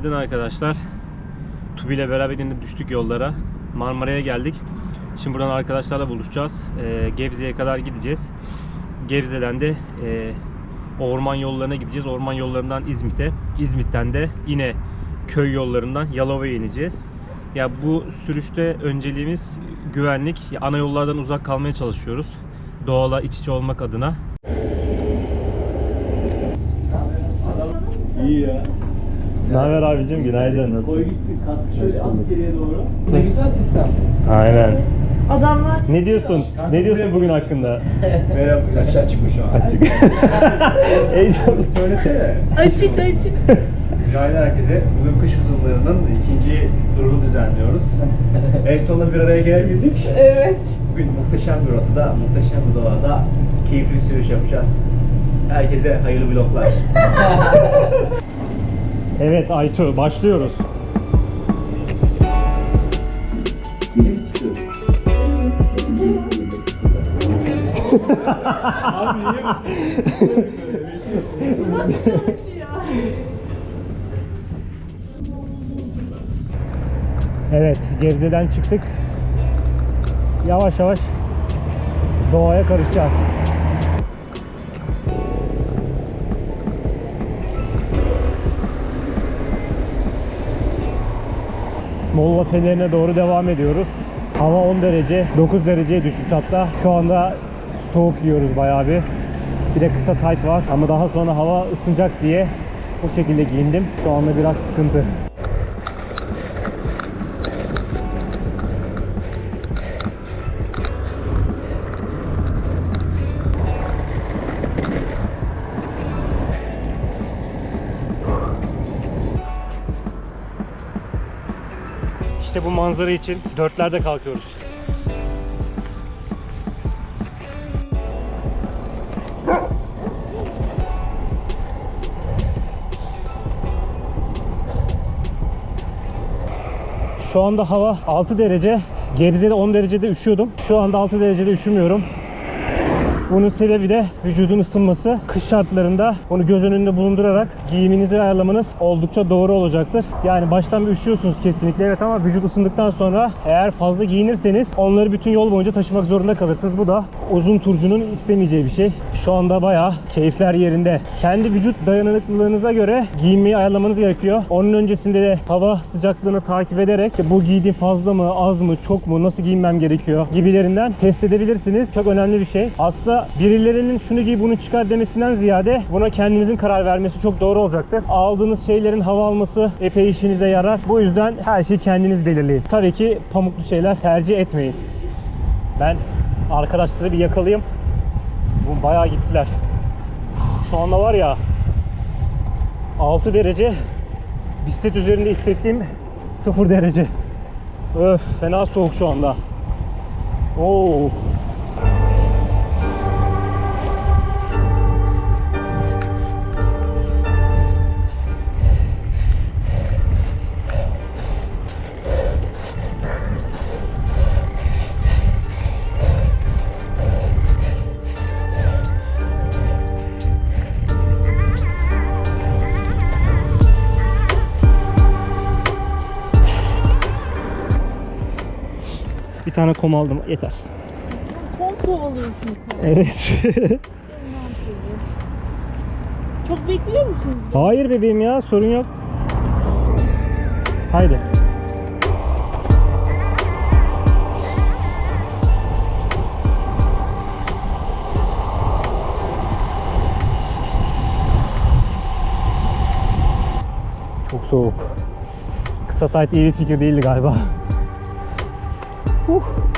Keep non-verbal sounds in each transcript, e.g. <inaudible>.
Günaydın arkadaşlar. Tubi ile beraber yine düştük yollara. Marmara'ya geldik. Şimdi buradan arkadaşlarla buluşacağız. Ee, Gebze'ye kadar gideceğiz. Gebze'den de e, orman yollarına gideceğiz. Orman yollarından İzmit'e. İzmit'ten de yine köy yollarından Yalova'ya ineceğiz. Ya bu sürüşte önceliğimiz güvenlik. Ana yollardan uzak kalmaya çalışıyoruz. Doğala iç içe olmak adına. İyi ya. Ne haber abicim? Günaydın. Koy gitsin kaskı şöyle at geriye doğru. Ne güzel sistem. Aynen. Adamlar Ne diyorsun? Ne diyorsun bugün hakkında? <laughs> Merhaba. Aşağı çıkmış o an. Açık. <laughs> Heyecanlı. Söylesene. açık açık. Günaydın herkese. Bugün kış uzunlarının ikinci turunu düzenliyoruz. <laughs> en sonunda bir araya gelebildik. Evet. Bugün muhteşem bir rotada, muhteşem bir doğada keyifli bir sürüş yapacağız. Herkese hayırlı vloglar. Evet Aytu başlıyoruz. Abi iyi misin? Nasıl çalışıyor? Evet Gebze'den çıktık. Yavaş yavaş doğaya karışacağız. Molla fenerine doğru devam ediyoruz. Hava 10 derece, 9 dereceye düşmüş hatta. Şu anda soğuk yiyoruz bayağı bir. Bir de kısa tayt var ama daha sonra hava ısınacak diye bu şekilde giyindim. Şu anda biraz sıkıntı. İşte bu manzara için dörtlerde kalkıyoruz. Şu anda hava 6 derece. Gebze'de 10 derecede üşüyordum. Şu anda 6 derecede üşümüyorum. Bunun sebebi de vücudun ısınması. Kış şartlarında bunu göz önünde bulundurarak giyiminizi ayarlamanız oldukça doğru olacaktır. Yani baştan bir üşüyorsunuz kesinlikle evet ama vücut ısındıktan sonra eğer fazla giyinirseniz onları bütün yol boyunca taşımak zorunda kalırsınız. Bu da uzun turcunun istemeyeceği bir şey. Şu anda bayağı keyifler yerinde. Kendi vücut dayanıklılığınıza göre giyinmeyi ayarlamanız gerekiyor. Onun öncesinde de hava sıcaklığını takip ederek bu giydiğim fazla mı, az mı, çok mu, nasıl giyinmem gerekiyor gibilerinden test edebilirsiniz. Çok önemli bir şey. Aslında birilerinin şunu giy bunu çıkar demesinden ziyade buna kendinizin karar vermesi çok doğru olacaktır. Aldığınız şeylerin hava alması epey işinize yarar. Bu yüzden her şeyi kendiniz belirleyin. Tabii ki pamuklu şeyler tercih etmeyin. Ben arkadaşları bir yakalayayım. Bu bayağı gittiler. Şu anda var ya 6 derece bisiklet üzerinde hissettiğim 0 derece. Öf fena soğuk şu anda. Oo. Bir tane kom aldım yeter. Kom kovalıyorsun sen. Evet. <laughs> Çok bekliyor musunuz? Hayır bebeğim ya sorun yok. Haydi. Çok soğuk. Kısa tayt iyi bir fikir değildi galiba. Puh.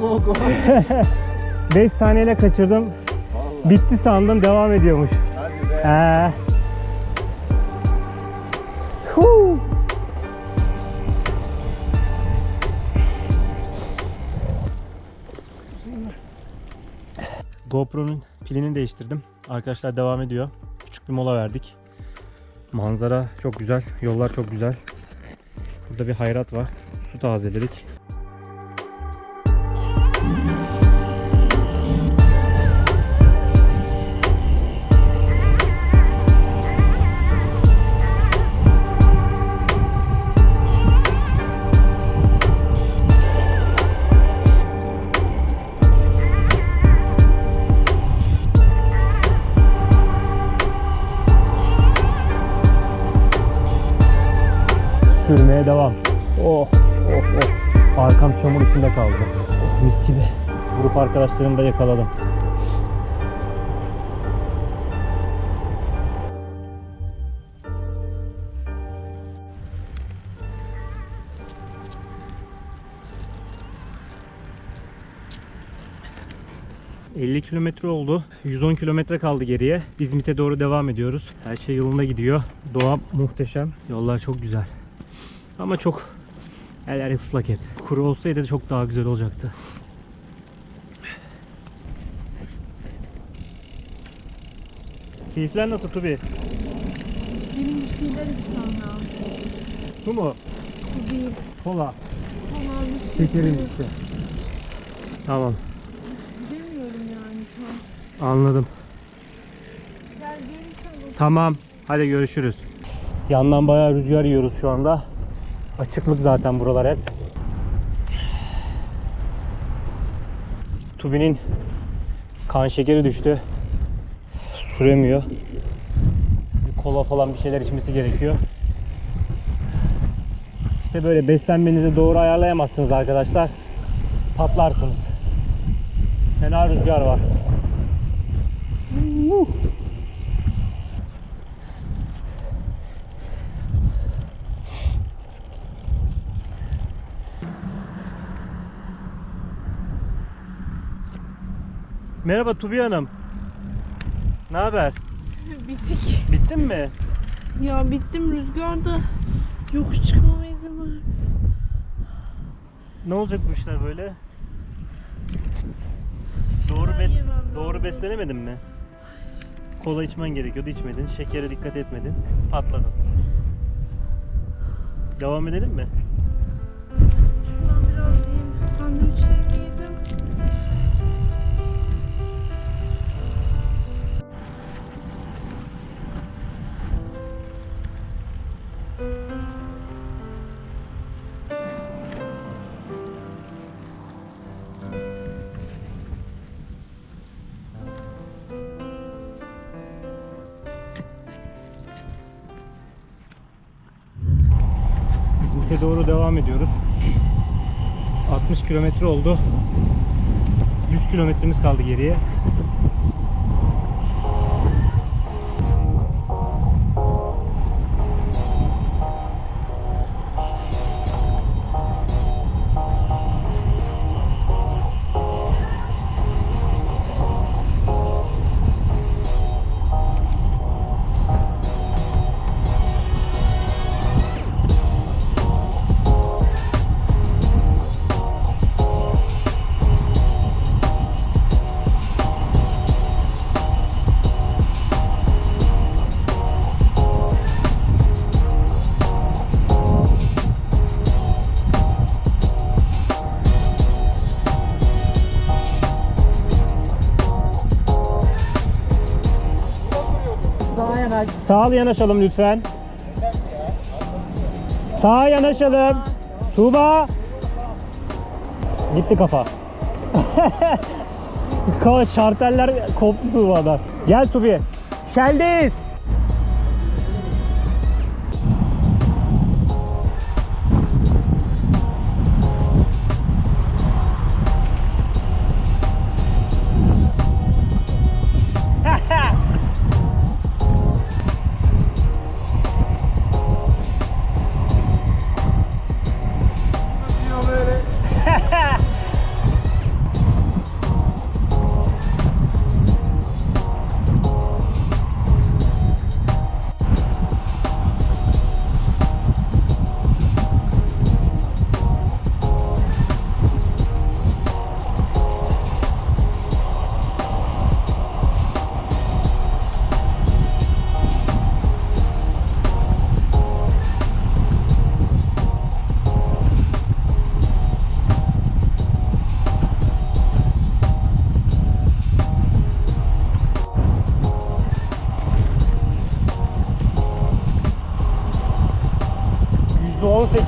Uh. Yok. 5 saniyeyle kaçırdım. Bitti sandım devam ediyormuş. Hadi be. Ee. Huu. GoPro'nun pilini değiştirdim. Arkadaşlar devam ediyor. Küçük bir mola verdik. Manzara çok güzel. Yollar çok güzel. Burada bir hayrat var. Su tazeledik. Sürmeye devam. Oh, oh, oh. Arkam çamur içinde kaldı. Oh, mis gibi. Grup arkadaşlarımı da yakaladım. ...50 kilometre oldu. 110 kilometre kaldı geriye. İzmit'e doğru devam ediyoruz. Her şey yolunda gidiyor. Doğa muhteşem. Yollar çok güzel. Ama çok her yer ıslak hep. Kuru olsaydı çok daha güzel olacaktı. Keyifler nasıl Tubi? Benim bir şeyler içmem lazım. Bu mu? Bu değil. Kola. Tamam bir şey Şekerim yok. işte. Tamam Bilemiyorum yani şu an. anladım. Gel Tamam. Hadi görüşürüz. Yandan bayağı rüzgar yiyoruz şu anda. Açıklık zaten buralar hep. Tubi'nin kan şekeri düştü. Süremiyor. Bir kola falan bir şeyler içmesi gerekiyor. İşte böyle beslenmenizi doğru ayarlayamazsınız arkadaşlar. Patlarsınız. Fena rüzgar var. Merhaba Tubi Hanım. Ne haber? <laughs> Bitik. Bittin mi? Ya bittim rüzgarda. Yokuş çıkmama izin var. Ne olacak bu işler böyle? Doğru bes doğru beslenemedin mi? Kola içmen gerekiyordu, içmedin. Şekere dikkat etmedin. Patladın. Devam edelim mi? Şuradan biraz yiyeyim. Yedim. İzmit'e doğru devam ediyoruz. 60 kilometre oldu. 100 kilometremiz kaldı geriye. Sağa yanaşalım lütfen. Sağa yanaşalım. Tuğba. Gitti. Kafa <laughs> şarteller koptu Tuğba'dan. Gel Tubi. Şeldeyiz.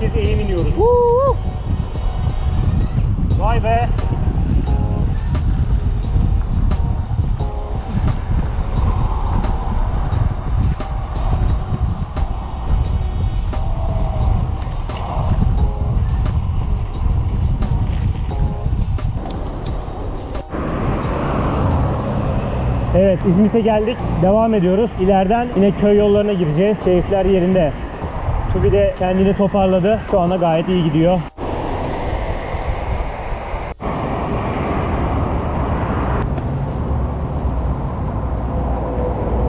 18 eğim iniyoruz. Vay be. Evet İzmit'e geldik. Devam ediyoruz. İleriden yine köy yollarına gireceğiz. Keyifler yerinde. Tubi de kendini toparladı. Şu anda gayet iyi gidiyor.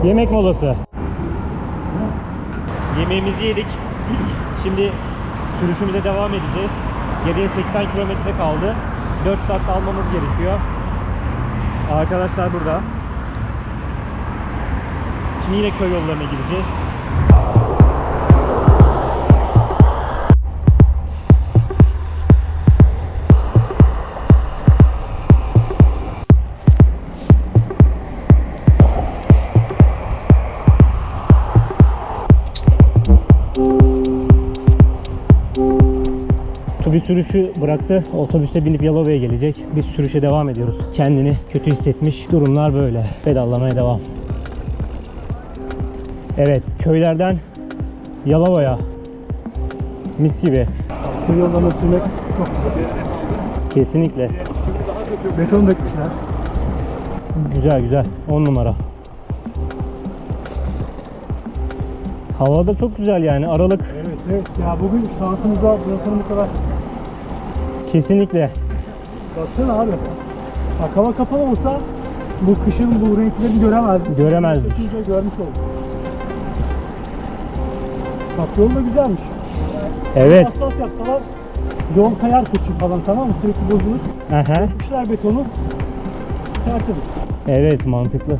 Yemek molası. Yemeğimizi yedik. Şimdi sürüşümüze devam edeceğiz. Geriye 80 kilometre kaldı. 4 saat almamız gerekiyor. Arkadaşlar burada. Şimdi yine köy yollarına gideceğiz. Sürüşü bıraktı. Otobüse binip Yalova'ya gelecek. Biz sürüşe devam ediyoruz. Kendini kötü hissetmiş. Durumlar böyle. Pedallamaya devam. Evet, köylerden Yalova'ya. Mis gibi. Bu yollarına sürmek çok güzel. Kesinlikle. Beton dökmüşler. Güzel güzel. 10 numara. Hava da çok güzel yani. Aralık Evet evet. Ya bugün şansımıza bırakalım bu kadar. Kesinlikle. Baksana abi. Bak hava kapalı olsa bu kışın bu renklerini göremezdik. Göremezdik. Çekince görmüş olduk. Bak yol da güzelmiş. Evet. Asfalt yapsalar yol kayar kışın falan tamam mı? Sürekli bozulur. Aha. Dökmüşler betonu. Tertemiz. Evet mantıklı.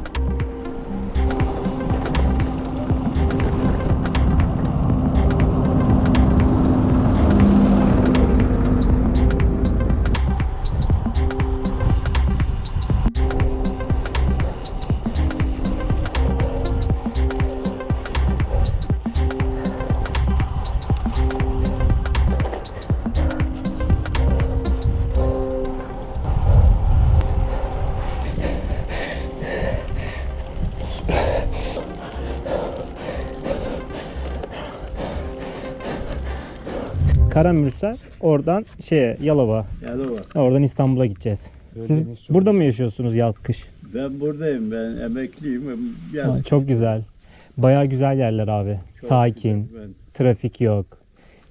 Karamürsel oradan şeye Yalova. Yalova. Oradan İstanbul'a gideceğiz. Siz burada mı yaşıyorsunuz yaz kış? Ben buradayım. Ben emekliyim. Yaz Aa, Çok güzel. Bayağı güzel yerler abi. çok Sakin, güzel. Ben trafik yok.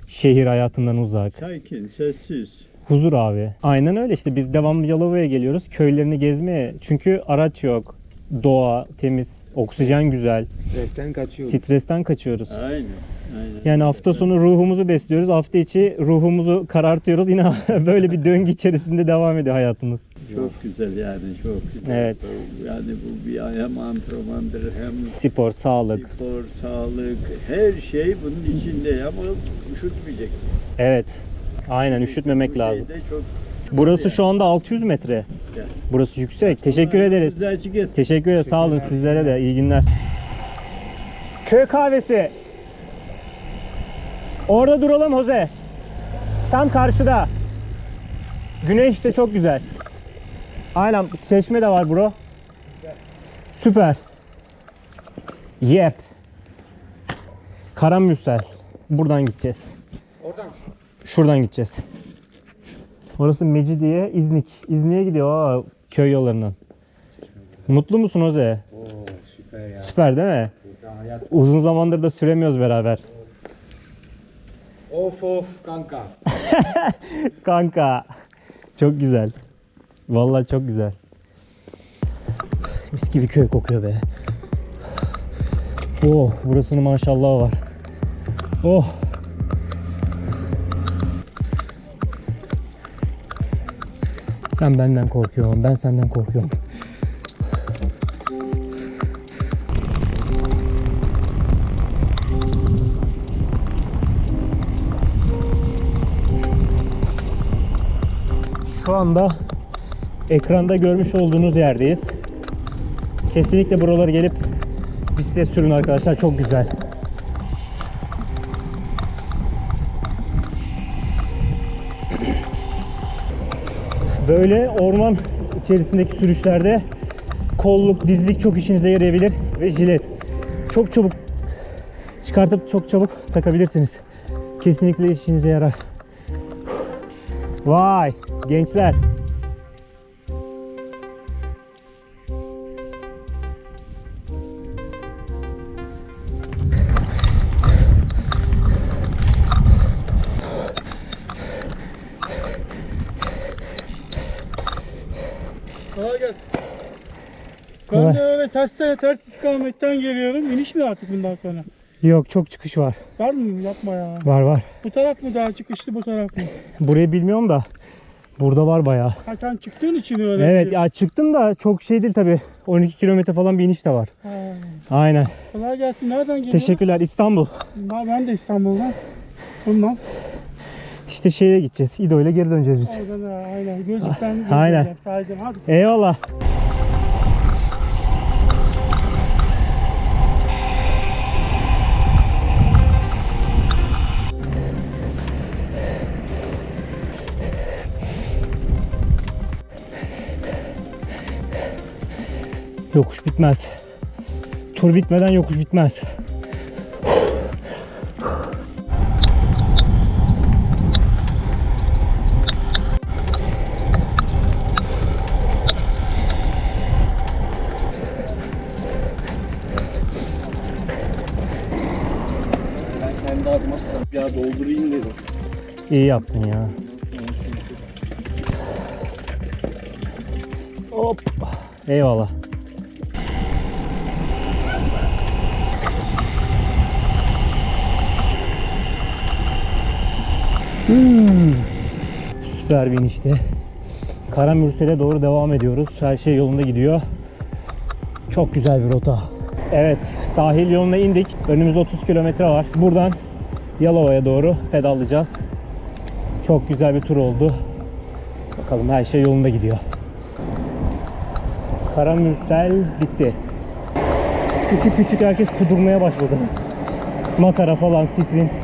Şehir hayatından uzak. sakin, sessiz. Huzur abi. Aynen öyle işte biz devamlı Yalova'ya geliyoruz köylerini gezmeye. Çünkü araç yok. Doğa temiz, oksijen güzel. Stresten kaçıyoruz. Stresten kaçıyoruz. Aynen. Aynen. Yani hafta sonu ruhumuzu besliyoruz. Hafta içi ruhumuzu karartıyoruz. Yine <laughs> böyle bir döngü içerisinde devam ediyor hayatımız. Çok güzel yani çok güzel. Evet. Yani bu bir hem antrenmandır hem Spor, sağlık. spor, sağlık, her şey bunun içinde ama üşütmeyeceksin. Evet. Aynen üşütmemek lazım. şeyde Çok Burası şu anda 600 metre. Burası yüksek. Teşekkür ederiz. Teşekkür ederiz. Sağ olun sizlere de. İyi günler. Köy kahvesi. Orada duralım Jose. Tam karşıda. Güneş de çok güzel. Aynen çeşme de var bro. Süper. Yep. Karamürsel. Buradan gideceğiz. Oradan. Şuradan gideceğiz. Orası Mecidiye, İznik. İznik'e gidiyor aa, köy yollarından. Mutlu musun Oze? Oo süper ya. Süper değil mi? Hayat. Uzun zamandır da süremiyoruz beraber. Of of kanka. <laughs> Kanka. Çok güzel. Vallahi çok güzel. Mis gibi köy kokuyor be. Oh, burasının maşallahı var. Oh. Sen benden korkuyorsun, ben senden korkuyorum. Şu anda ekranda görmüş olduğunuz yerdeyiz. Kesinlikle buraları gelip bisiklet sürün arkadaşlar. Çok güzel. Böyle orman içerisindeki sürüşlerde kolluk, dizlik çok işinize yarayabilir ve jilet. Çok çabuk çıkartıp çok çabuk takabilirsiniz. Kesinlikle işinize yarar. Vay gençler. Ters ters istikametten geliyorum. İniş mi artık bundan sonra? Yok çok çıkış var. Var mı? Yapma ya. Var var. Bu taraf mı daha çıkışlı bu taraf mı? Burayı bilmiyorum da burada var bayağı. Ha sen çıktığın için öyle. Evet diyor. ya çıktım da çok şey değil tabi. 12 kilometre falan bir iniş de var. Ha. Aynen. Kolay gelsin. Nereden geliyorsun? Teşekkürler İstanbul. Ben, ben de İstanbul'dan. Bundan. İşte şeye gideceğiz. İdo ile geri döneceğiz biz. Oradan ha, aynen. Gölcük'ten Aynen. Saydım. Hadi. Eyvallah. Yokuş bitmez. Tur bitmeden yokuş bitmez. Ya doldurayım dedim. İyi yaptın ya. Hop. Eyvallah. Hmm. Süper bir inişti. Karamürsel'e doğru devam ediyoruz. Her şey yolunda gidiyor. Çok güzel bir rota. Evet, sahil yoluna indik. Önümüzde 30 kilometre var. Buradan Yalova'ya doğru pedallayacağız. Çok güzel bir tur oldu. Bakalım her şey yolunda gidiyor. Karamürsel bitti. Küçük küçük herkes kudurmaya başladı. Makara falan, sprint.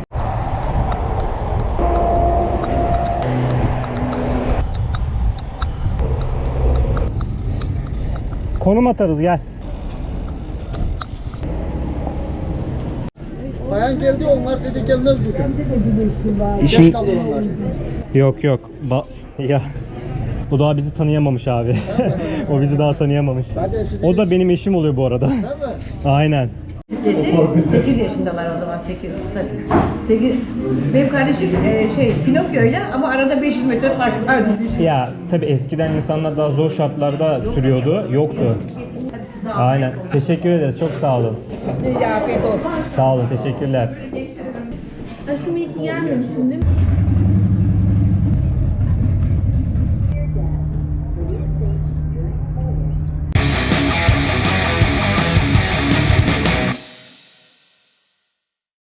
Konum atarız gel. Bayan geldi onlar dedi gelmez bugün. İşin... Geç kalıyor onlar. Yok yok. Ba- ya. O daha bizi tanıyamamış abi. <laughs> o bizi daha tanıyamamış. O da benim eşim oluyor bu arada. değil mi? Aynen. Dedi. 8 yaşındalar o zaman 8. 8. Benim kardeşim e, şey Pinokyo'yla ama arada 500 metre fark vardı. Ya tabi eskiden insanlar daha zor şartlarda sürüyordu. Yoktu. Hadi size Aynen. Teşekkür ederiz. Çok sağ olun. afiyet olsun. Sağ olun. Teşekkürler. Aşkım iyi ki gelmemişim değil mi?